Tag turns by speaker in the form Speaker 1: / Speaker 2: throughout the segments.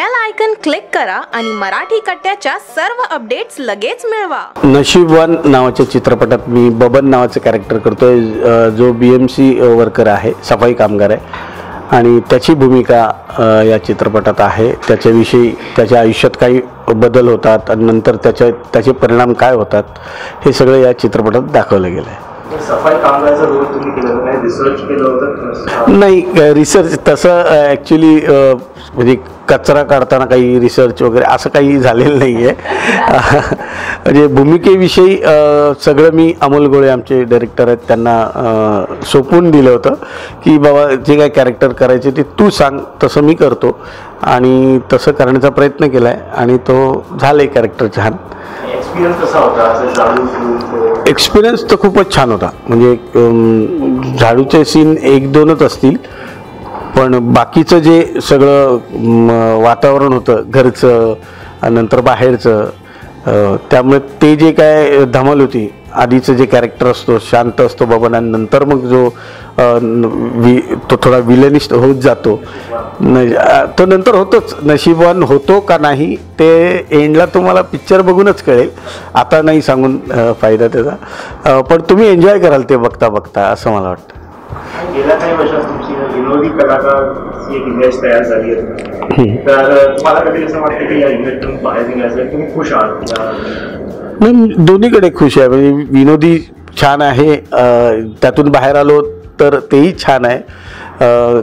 Speaker 1: Bell icon click करा आणि मराठी कट्ट्याच्या सर्व अपडेट्स लगेच मिळवा.
Speaker 2: नशीबवान नावाच्या चित्रपटात मी बबन नावाचं कॅरेक्टर करतोय जो बी एम सी वर्कर आहे सफाई कामगार आहे. आणि त्याची भूमिका या चित्रपटात आहे. त्याच्याविषयी त्याच्या आयुष्यात काही बदल होतात आणि नंतर त्याच्या त्याचे परिणाम काय होतात हे सगळं या चित्रपटात दाखवलं गेलं आहे
Speaker 3: सफाई कामगाराचा रोल तुम्ही रिसर्च केलं होतं म्हणजे
Speaker 2: नाही रिसर्च तसं ॲक्च्युली म्हणजे कचरा काढताना काही रिसर्च वगैरे असं काही झालेलं नाही आहे म्हणजे भूमिकेविषयी सगळं मी अमोल गोळे आमचे डायरेक्टर आहेत त्यांना सोपून सोपवून दिलं होतं की बाबा जे काय कॅरेक्टर करायचे ते तू सांग तसं मी करतो. आणि तसं करण्याचा प्रयत्न केला आहे आणि तो झाला आहे कॅरेक्टर छान.
Speaker 3: एक्सपिरियन्स कसा होता? असं झाडू
Speaker 2: एक्सपिरियन्स तर खूपच छान होता. म्हणजे झाडूचे सीन एक दोनच असतील. पण बाकीचं जे सगळं वातावरण होतं घरचं नंतर बाहेरचं त्यामुळे ते जे काय धमाल होती आधीचं जे कॅरेक्टर असतो शांत असतो बाबा नंतर मग जो वि तो थोडा विलनिस्ट होत जातो. न तो नंतर होतोच. नशीबवान होतो का नाही ते एंडला तुम्हाला पिक्चर बघूनच कळेल. आता नाही सांगून फायदा त्याचा. पण तुम्ही एन्जॉय कराल ते बघता बघता असं मला वाटतं.
Speaker 3: गेल्या काही वर्षात तुमची विनोदी कलाकार एक इमेज तयार झाली आहे. तर तुम्हाला कधी असं वाटतं की या इमेजतून बाहेर निघायचं तुम्ही खुश आहात या-
Speaker 2: नाही मी दोन्हीकडे खुश आहे. म्हणजे विनोदी छान आहे. त्यातून बाहेर आलो तर तेही छान आहे.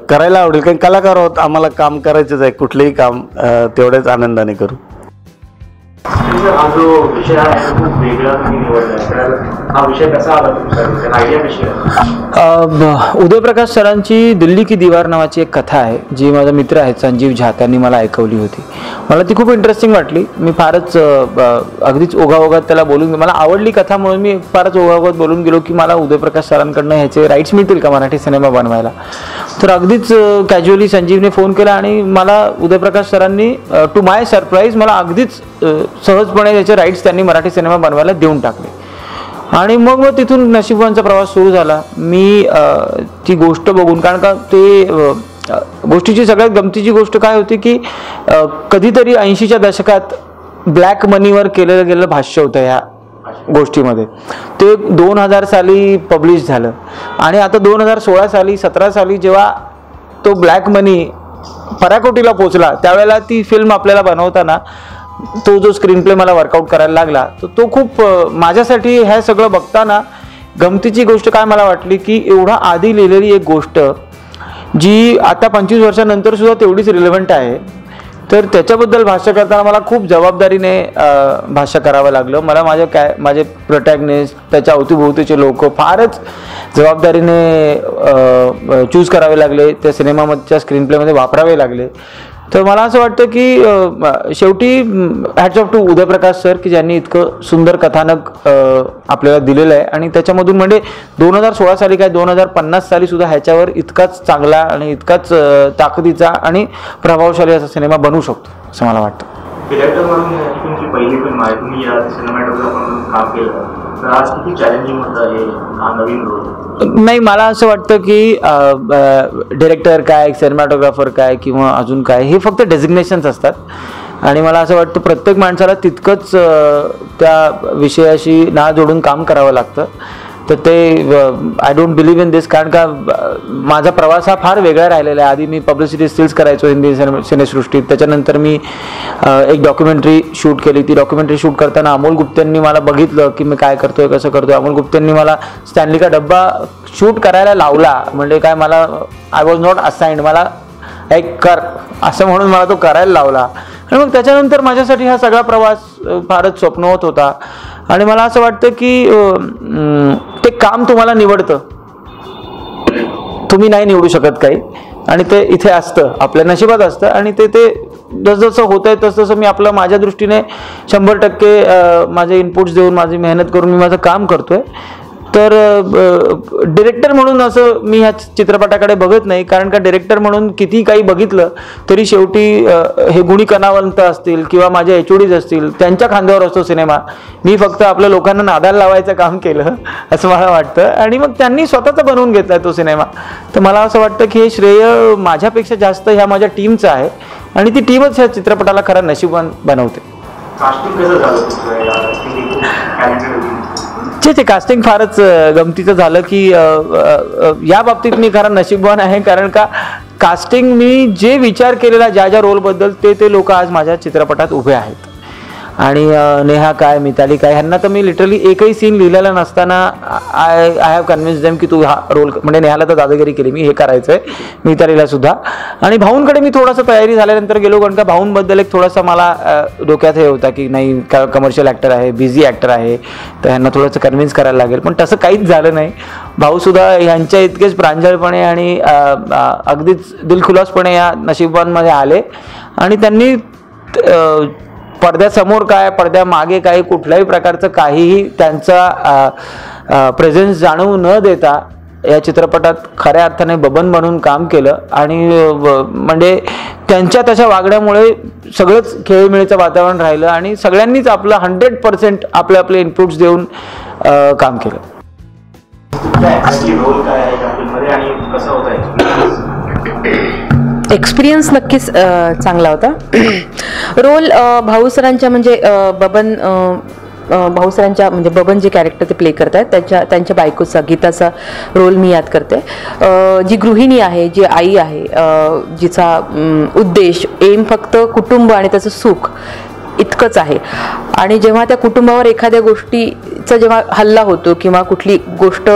Speaker 2: करायला आवडेल कारण कलाकार आहोत आम्हाला काम करायचंच आहे कुठलंही काम तेवढ्याच आनंदाने करू.
Speaker 3: हा जो विषय आहे खूप वेगळा तुम्ही निवडला हा विषय कसा आला तुमचा? आयडिया कशी
Speaker 4: उदयप्रकाश सरांची दिल्ली की दिवार नावाची एक कथा आहे जी माझा मित्र आहेत संजीव झा त्यांनी मला ऐकवली होती. मला ती खूप इंटरेस्टिंग वाटली. मी फारच अगदीच ओघाओघात त्याला बोलून मला आवडली कथा म्हणून मी फारच ओघाओघात बोलून गेलो की मला उदयप्रकाश सरांकडनं ह्याचे राईट्स मिळतील का मराठी सिनेमा बनवायला? तर अगदीच कॅज्युअली संजीवने फोन केला आणि मला उदयप्रकाश सरांनी टू माय सरप्राईज मला अगदीच सहजपणे त्याचे राईट्स त्यांनी मराठी सिनेमा बनवायला देऊन टाकले. आणि मग मग तिथून नशिबांचा प्रवास सुरू झाला. मी ती गोष्ट बघून कारण का ते गोष्टीची सगळ्यात गमतीची गोष्ट काय होती की कधीतरी ऐंशीच्या दशकात ब्लॅक मनीवर केलेलं गेलेलं भाष्य होतं ह्या. गोष्टीमध्ये. ते दोन हजार साली पब्लिश झालं. आणि आता दोन हजार सोळा साली सतरा साली जेव्हा तो ब्लॅक मनी पराकोटीला पोचला त्यावेळेला ती फिल्म आपल्याला बनवताना तो जो स्क्रीन प्ले मला वर्कआउट करायला लागला तर तो खूप माझ्यासाठी हे सगळं बघताना गमतीची गोष्ट काय मला वाटली की एवढा आधी लिहिलेली एक गोष्ट जी आता पंचवीस वर्षानंतर सुद्धा तेवढीच रिलेव्हंट आहे. तर त्याच्याबद्दल भाष्य करताना मला खूप जबाबदारीने भाष्य करावं लागलं. मला माझ्या काय माझे प्रोटॅगनिस्ट त्याच्या अवतीभोवतीचे लोक फारच जबाबदारीने चूज करावे लागले. त्या सिनेमामधच्या स्क्रीन प्लेमध्ये वापरावे लागले. तर मला असं वाटतं की शेवटी hats off to Udayprakash sir की ज्यांनी इतकं सुंदर कथानक आपल्याला दिलेलं आहे. आणि त्याच्यामधून म्हणजे दोन हजार सोळा साली काय दोन हजार पन्नास साली सुद्धा ह्याच्यावर इतकाच चांगला आणि इतकाच ताकदीचा आणि प्रभावशाली असा सिनेमा बनवू शकतो असं मला वाटतं.
Speaker 3: तुमची पहिली फिल्म आहे तुम्ही या सिनेमॅटोग्राफर म्हणून काम केलं. तर आज किती चॅलेंजिंग होतं हे हा नवीन रोल
Speaker 4: नाही मला असं वाटतं की डिरेक्टर काय सिनेमॅटोग्राफर काय किंवा अजून काय हे फक्त डेझिग्नेशन्स असतात. आणि मला असं वाटतं प्रत्येक माणसाला तितकंच त्या विषयाशी ना जोडून काम करावं लागतं. तर ते I don't believe in this कारण का माझा प्रवास हा फार वेगळा राहिलेला आहे. आधी मी पब्लिसिटी स्टिल्स करायचो हिंदी सिनेसृष्टीत. त्याच्यानंतर मी एक डॉक्युमेंटरी शूट केली. ती डॉक्युमेंटरी शूट करताना अमोल गुप्त्यांनी मला बघितलं की मी काय करतोय कसं करतोय. अमोल गुप्त्यांनी मला स्टॅनली का डब्बा शूट करायला लावला. म्हणजे काय मला आय वॉज नॉट असाइंड मला एक कर असं म्हणून मला तो करायला लावला. आणि मग त्याच्यानंतर माझ्यासाठी हा सगळा प्रवास फारच स्वप्न होत. होता आणि मला असं वाटतं की ते काम तुम्हाला निवडतं. तुम्ही नाही निवडू शकत काही. आणि ते इथे असतं आपल्या नशिबात असतं आणि ते ते जसजसं होत आहे तसं मी आपलं माझ्या दृष्टीने शंभर टक्के माझे इनपुट्स देऊन माझी मेहनत करून मी माझं काम करतोय. तर डिरेक्टर म्हणून असं मी ह्या चित्रपटाकडे बघत नाही. कारण का डिरेक्टर म्हणून किती काही बघितलं तरी शेवटी हे गुणी कणावंत असतील किंवा माझे एच असतील त्यांच्या खांद्यावर असतो सिनेमा. मी फक्त आपल्या लोकांना नादाला लावायचं काम केलं असं मला वाटतं. आणि मग त्यांनी स्वतःचा बनवून घेतलाय तो सिनेमा. तर मला असं वाटतं की हे श्रेय माझ्यापेक्षा जास्त ह्या माझ्या टीमचं आहे. आणि ती टीमच ह्या चित्रपटाला खरा नशीबवान बनवते.
Speaker 3: कास्टिंग ते
Speaker 4: कास्टिंग फारच गमतीचं झालं की या बाबतीत मी खरा नशीबवान आहे कारण का कास्टिंग मी जे विचार केलेला ज्या ज्या रोलबद्दल ते ते लोक आज माझ्या चित्रपटात उभे आहेत. आणि नेहा काय मिताली काय ह्यांना तर मी लिटरली एकही सीन लिहिलेला नसताना I I have convince them की तू हा रोल म्हणजे नेहाला तर दादागिरी केली मी हे करायचं आहे मितालीला सुद्धा. आणि भाऊंकडे मी थोडासा तयारी झाल्यानंतर गेलो कारण का भाऊंबद्दल एक थोडासा मला डोक्यात हे होता की नाही कमर्शियल ॲक्टर आहे बिझी ॲक्टर आहे तर ह्यांना थोडंसं कन्व्हिन्स करायला लागेल. पण तसं काहीच झालं नाही. भाऊसुद्धा ह्यांच्या इतकेच प्रांजळपणे आणि अगदीच दिलखुलासपणे या नशिबांमध्ये आले. आणि त्यांनी पडद्यासमोर काय पडद्यामागे काय कुठल्याही प्रकारचं काहीही त्यांचा प्रेझेन्स जाणवू न देता या चित्रपटात खऱ्या अर्थाने बबन म्हणून काम केलं. आणि म्हणजे त्यांच्या तशा वागण्यामुळे सगळंच खेळीमेळीचं वातावरण राहिलं आणि सगळ्यांनीच आपलं हंड्रेड पर्सेंट आपले आपले इनपुट्स देऊन काम केलं.
Speaker 3: काय एक्सपिरियन्स
Speaker 1: नक्कीच चांगला होता. रोल भाऊसरांच्या भाऊ सरांच्या म्हणजे बबन भाऊसरांच्या भाऊ सरांच्या म्हणजे बबन जे कॅरेक्टर ते प्ले करत आहेत त्यांच्या त्यांच्या बायकोचा गीताचा रोल मी याद करते. जी गृहिणी आहे जी आई आहे जिचा उद्देश एम फक्त कुटुंब आणि त्याचं सुख इतकंच आहे. आणि जेव्हा त्या कुटुंबावर एखाद्या गोष्टीचा जेव्हा हल्ला होतो किंवा कुठली गोष्ट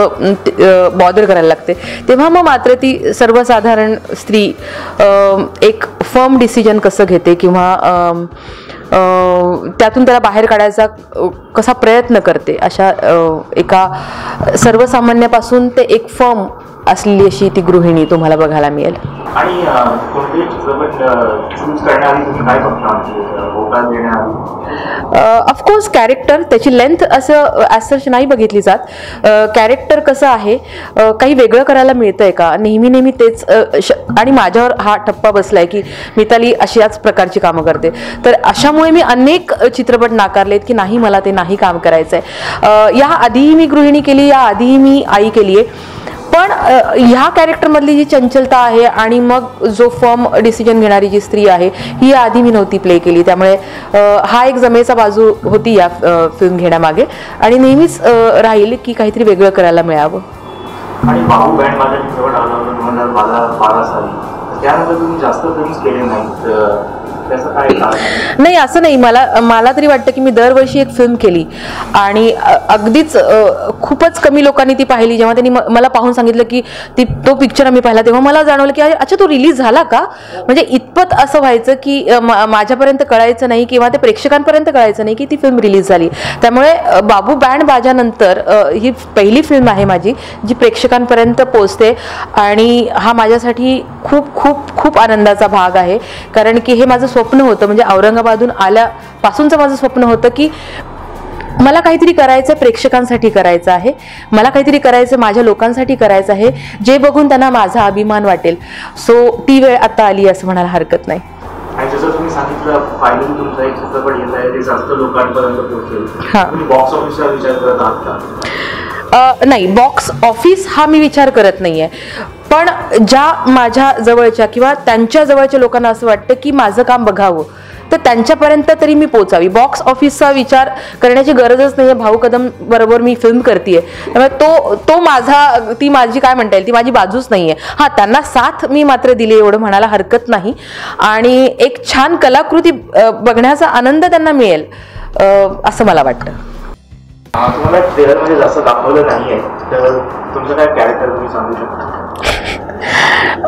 Speaker 1: बॉदर करायला लागते तेव्हा मग मात्र ती सर्वसाधारण स्त्री एक फर्म डिसिजन कसं घेते किंवा त्यातून त्याला बाहेर काढायचा कसा प्रयत्न करते अशा एका सर्वसामान्यापासून ते एक फर्म असलेली अशी ती गृहिणी तुम्हाला बघायला मिळेल.
Speaker 3: आणि म्हणजे
Speaker 1: ऑफकोर्स कॅरेक्टर त्याची लेंथ असं ॲज सच नाही बघितली जात. कॅरेक्टर कसं आहे? काही वेगळं करायला मिळतंय का? नेहमी नेहमी तेच आणि माझ्यावर हा ठप्पा बसलाय की मिताली अशाच प्रकारची कामं करते. तर अशामुळे मी अनेक चित्रपट नाकारलेत की नाही मला ते नाही काम करायचंय. अ, या आधीही मी गृहिणी केली या आधीही मी आई केली आहे पण ह्या कॅरेक्टरमधली जी चंचलता आहे आणि मग जो फर्म डिसिजन घेणारी जी स्त्री आहे ही आधी मी नव्हती प्ले केली. त्यामुळे हा एक जमेचा बाजू होती या फिल्म घेण्यामागे. आणि नेहमीच राहील की काहीतरी वेगळं करायला मिळावं.
Speaker 3: आणि बाबू बँड माझ्या जवळ आला होता दोन हजार बारा साली. त्यानंतर तुम्ही जास्त फिल्म्स केले नाहीत
Speaker 1: नाही असं नाही. मला मला तरी वाटतं की मी दरवर्षी एक फिल्म केली. आणि अगदीच खूपच कमी लोकांनी ती पाहिली. जेव्हा त्यांनी म- मला पाहून सांगितलं की ती तो पिक्चर आम्ही पाहिला तेव्हा मला जाणवलं की अच्छा तो रिलीज झाला का? म्हणजे इतपत असं व्हायचं की माझ्यापर्यंत कळायचं नाही किंवा ते प्रेक्षकांपर्यंत कळायचं नाही की ती फिल्म रिलीज झाली. त्यामुळे बाबू बँड बाजानंतर ही पहिली फिल्म आहे माझी जी प्रेक्षकांपर्यंत पोचते आणि हा माझ्यासाठी खूप खूप खूप आनंदाचा भाग आहे. कारण की हे माझं स्वप्न होतं म्हणजे औरंगाबादहून आल्यापासूनचं माझं स्वप्न होतं की मला काहीतरी करायचं प्रेक्षकांसाठी करायचं आहे. मला काहीतरी करायचं माझ्या लोकांसाठी करायचं आहे जे बघून त्यांना माझा अभिमान वाटेल. सो ती वेळ आता आली असं म्हणायला हरकत नाही.
Speaker 3: आणि जसं तुम्ही सांगितलं फायनली तुमचा एक चित्रपट येत आहे ते जास्त लोकांपर्यंत पोहोचेल.
Speaker 1: हा.
Speaker 3: तुम्ही बॉक्स ऑफिसचा विचार करत आहात का?
Speaker 1: अ, नाही बॉक्स ऑफिस हा मी विचार करत नाहीये. पण ज्या माझ्या जवळच्या किंवा त्यांच्या जवळच्या लोकांना असं वाटतं की माझं काम बघावं तर त्यांच्यापर्यंत तरी मी पोचावी बॉक्स ऑफिसचा विचार करण्याची गरजच नाहीये. भाऊ कदम बरोबर मी फिल्म करते त्यामुळे तो तो माझा ती माझी काय म्हणता येईल? ती माझी बाजूच नाही आहे हां त्यांना साथ मी मात्र दिली एवढं म्हणायला हरकत नाही. आणि एक छान कलाकृती बघण्याचा आनंद त्यांना मिळेल असं मला वाटतं.
Speaker 3: तुम्हाला ट्रेलरमध्ये जास्त दाखवलं नाहीये तर तुमचं काय कॅरेक्टर तुम्ही सांगू शकता?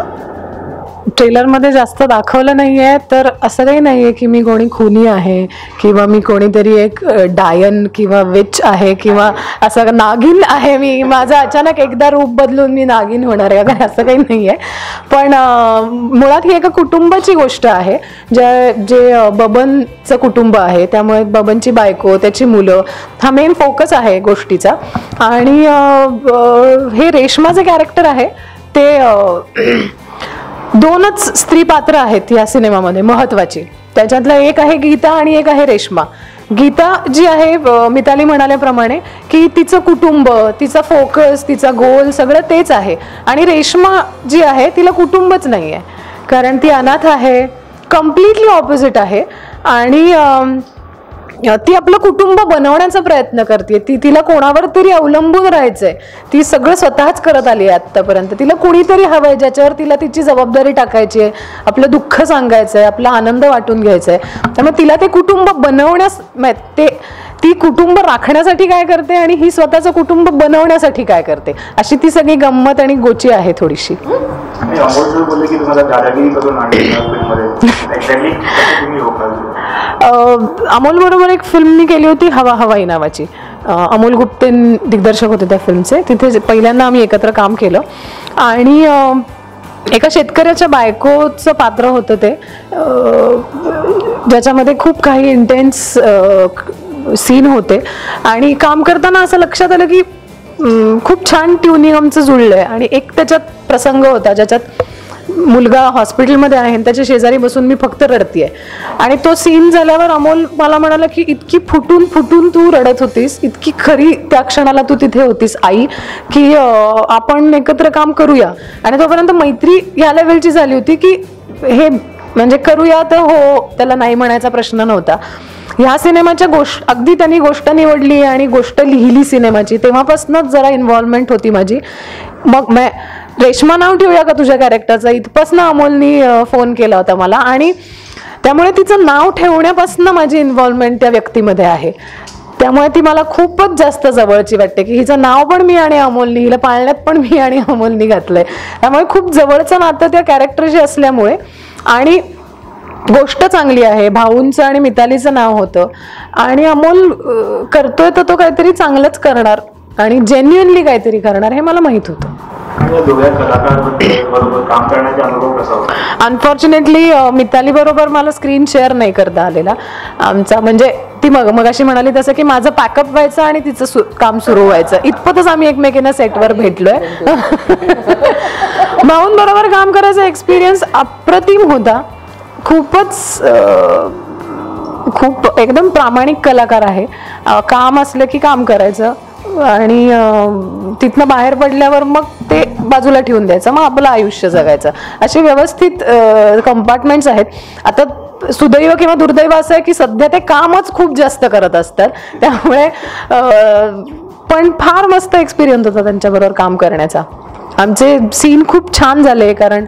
Speaker 5: ट्रेलरमध्ये जास्त दाखवलं नाही आहे तर असं काही नाही आहे की मी कोणी खुनी आहे किंवा मी कोणीतरी एक डायन किंवा विच आहे किंवा असं नागिन आहे मी. माझं अचानक एकदा रूप बदलून मी नागिन होणार आहे वगैरे असं काही नाही आहे पण मुळात ही एका कुटुंबाची गोष्ट आहे ज्या जे बबनचं कुटुंब आहे त्यामुळे बबनची बायको त्याची मुलं हा मेन फोकस आहे गोष्टीचा. आणि हे रेशमाचे कॅरेक्टर आहे ते दोनच स्त्री पात्र आहेत या सिनेमामध्ये महत्वाची. त्याच्यातलं एक आहे गीता आणि एक आहे रेश्मा. गीता जी आहे मिताली म्हणाल्याप्रमाणे की तिचं कुटुंब तिचा फोकस तिचा गोल सगळं तेच आहे. आणि रेश्मा जी आहे तिला कुटुंबच नाही आहे कारण ती अनाथ आहे कम्प्लिटली ऑपोजिट आहे. आणि ती आपलं कुटुंब बनवण्याचा प्रयत्न करते. ती तिला कोणावर तरी अवलंबून राहायचंय. ती सगळं स्वतःच करत आली आहे आत्तापर्यंत. तिला कुणीतरी हवंय ज्याच्यावर तिला तिची जबाबदारी टाकायची आहे आपलं दुःख सांगायचं आहे आपला आनंद वाटून घ्यायचा आहे त्यामुळे तिला ते कुटुंब बनवण्यास ते ती कुटुंब राखण्यासाठी काय करते आणि ही स्वतःचं कुटुंब बनवण्यासाठी काय करते? अशी ती सगळी गंमत आणि गोची आहे थोडीशी.
Speaker 3: अमोल
Speaker 5: बरोबर एक फिल्म मी केली होती हवा हवाई नावाची. अमोल गुप्ते दिग्दर्शक होते त्या फिल्मचे तिथे जे- पहिल्यांदा आम्ही एकत्र काम केलं. आणि एका शेतकऱ्याच्या बायकोचं पात्र होतं ते. ज्याच्यामध्ये खूप काही इंटेन्स सीन होते. आणि काम करताना असं लक्षात आलं की खूप छान ट्युनिंग आमचं आहे आणि एक त्याच्यात प्रसंग होता ज्याच्यात मुलगा हॉस्पिटलमध्ये आहे आणि त्याच्या शेजारी बसून मी फक्त रडतीये. आणि तो सीन झाल्यावर अमोल मला म्हणाला की इतकी फुटून फुटून तू रडत होतीस. इतकी खरी त्या क्षणाला तू तिथे होतीस आई की आपण एकत्र काम करूया. आणि तोपर्यंत मैत्री या लेवलची झाली होती की हे म्हणजे करूया तर हो त्याला नाही म्हणायचा प्रश्न नव्हता. ह्या सिनेमाच्या गोष्ट अगदी त्यांनी गोष्ट निवडली आणि गोष्ट लिहिली सिनेमाची तेव्हापासूनच जरा इन्व्हॉल्वमेंट होती माझी. मग मॅ रेश्मा नाव ठेवूया का तुझ्या कॅरेक्टरचं इथपासनं अमोलनी फोन केला होता मला आणि त्यामुळे तिचं नाव ठेवण्यापासून माझी इन्व्हॉल्वमेंट त्या व्यक्तीमध्ये आहे. त्यामुळे ती मला खूपच जास्त जवळची वाटते की हिचं नाव पण मी आणि अमोलनी हिला पाळण्यात पण मी आणि अमोलनी घातलंय. त्यामुळे खूप जवळचं नातं त्या कॅरेक्टरशी असल्यामुळे आणि गोष्ट चांगली आहे. भाऊंचं आणि मितालीचं नाव होतं. आणि अमोल करतोय तर तो काहीतरी चांगलंच करणार. आणि जेन्युअनली काहीतरी करणार हे मला माहीत होतं.
Speaker 3: होता?
Speaker 5: अनफॉर्च्युनेटली मिताली बरोबर मला स्क्रीन शेअर नाही करता आलेला. आमचा म्हणजे ती मग मग अशी म्हणाली तसं की माझं पॅकअप व्हायचं आणि तिचं काम सुरू व्हायचं. इतपतच आम्ही एकमेकींना सेटवर भेटलोय. भाऊंबरोबर काम करायचा एक्सपिरियन्स अप्रतिम होता. खूपच खूप एकदम प्रामाणिक कलाकार आहे. काम असलं की काम करायचं आणि तिथनं बाहेर पडल्यावर मग ते बाजूला ठेवून द्यायचं मग आपलं आयुष्य जगायचं. असे व्यवस्थित कंपार्टमेंट्स आहेत. आता सुदैव किंवा दुर्दैव असं आहे की सध्या ते कामच खूप जास्त करत असतात. त्यामुळे पण फार मस्त एक्सपिरियन्स होता त्यांच्याबरोबर काम करण्याचा. आमचे सीन खूप छान झाले कारण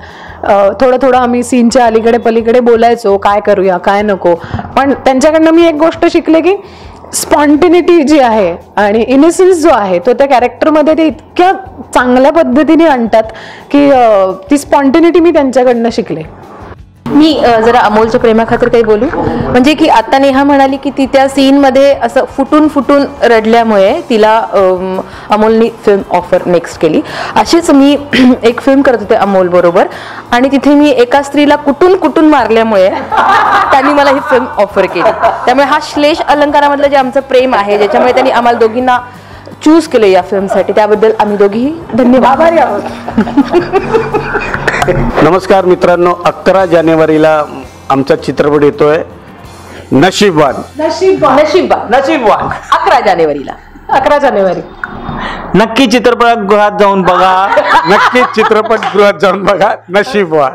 Speaker 5: थोडं थोडं आम्ही सीनच्या अलीकडे पलीकडे बोलायचो काय करूया काय नको. पण त्यांच्याकडनं मी एक गोष्ट शिकले की स्पॉन्टिनिटी जी आहे आणि इनिसन्स जो आहे तो त्या कॅरेक्टरमध्ये ते इतक्या चांगल्या पद्धतीने आणतात की ती स्पॉन्टिनिटी मी त्यांच्याकडनं शिकले.
Speaker 1: मी जरा अमोलच्या प्रेमाखातर काही बोलू? म्हणजे की आता नेहा म्हणाली की ती त्या सीनमध्ये असं फुटून फुटून रडल्यामुळे तिला अमोलनी फिल्म ऑफर नेक्स्ट केली. अशीच मी एक फिल्म करत होते अमोल बरोबर. आणि तिथे मी एका स्त्रीला कुटून कुटून मारल्यामुळे त्यांनी मला ही फिल्म ऑफर केली. त्यामुळे हा श्लेष अलंकारामधलं जे आमचं प्रेम आहे ज्याच्यामुळे त्यांनी आम्हाला दोघींना चूज केलं या फिल्मसाठी त्याबद्दल आम्ही दोघीही धन्यवाद. आभारी आहोत.
Speaker 2: नमस्कार मित्रांनो अकरा जानेवारीला आमचा चित्रपट येतोय. नशीबवान.
Speaker 1: नशीबवान.
Speaker 4: नशीबवान.
Speaker 1: अकरा जानेवारीला.
Speaker 5: अकरा जानेवारी.
Speaker 4: नक्की चित्रपटगृहात जाऊन बघा.
Speaker 2: नक्कीच चित्रपटगृहात जाऊन बघा. नशीबवान.